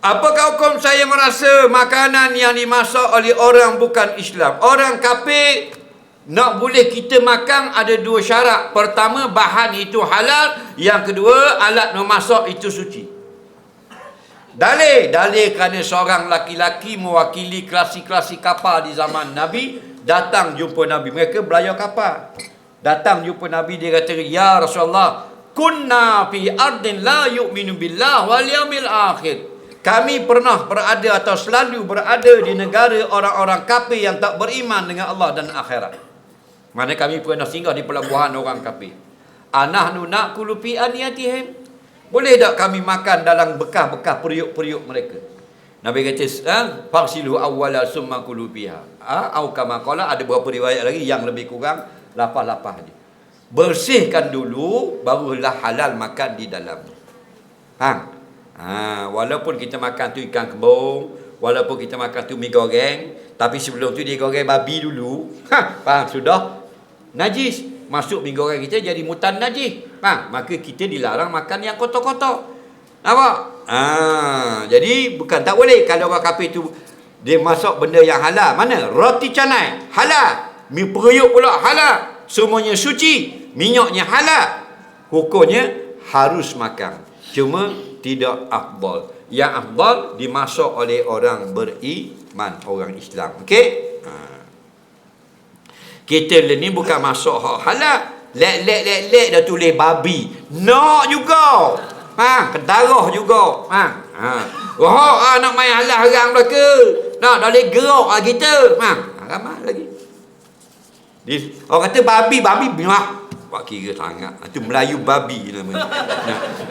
Apakah hukum saya merasa makanan yang dimasak oleh orang bukan Islam? Orang kafir nak boleh kita makan ada dua syarat. Pertama, bahan itu halal. Yang kedua, alat memasak itu suci. Dalil, dalil kerana seorang laki-laki mewakili klasi-klasi kapal di zaman Nabi datang jumpa Nabi. Mereka belayar kapal. Datang jumpa Nabi dia kata, "Ya Rasulullah, kunna fi ardin la yu'minu billah wal yaumil akhir." Kami pernah berada atau selalu berada di negara orang-orang kafir yang tak beriman dengan Allah dan akhirat. Mana kami pernah singgah di pelabuhan orang kafir. Anahnu naqulu fi aniyatihim. Boleh tak kami makan dalam bekas-bekas periuk-periuk mereka? Nabi kata, ha? Farsilu awwala summa kulu biha. Ha? Kama qala ada beberapa riwayat lagi yang lebih kurang lapah-lapah je. Bersihkan dulu barulah halal makan di dalam. Ha? Ha, walaupun kita makan tu ikan kembung, walaupun kita makan tu mi goreng, tapi sebelum tu dia goreng babi dulu. Ha, faham sudah? Najis. Masuk mi goreng kita jadi mutan najis. Ha, maka kita dilarang makan yang kotor-kotor. Nampak? Ha, jadi bukan tak boleh kalau orang kafir tu dia masak benda yang halal. Mana? Roti canai halal. Mi periuk pula halal. Semuanya suci. Minyaknya halal. Hukumnya harus makan. Cuma tidak afdal. Yang afdal dimasak oleh orang beriman, orang Islam. Okey? Ha. Kita ni bukan masak hak halal. Lek lek lek lek dah tulis babi. Nak juga. Ha, kedarah juga. Ha. Ha. Oh, ha, nak main halal harang belaka. Nak dah boleh gerak lah kita. Ha, ramai lagi. Dia, orang kata babi, babi. Wah, buat kira sangat. Itu Melayu babi namanya. Nah.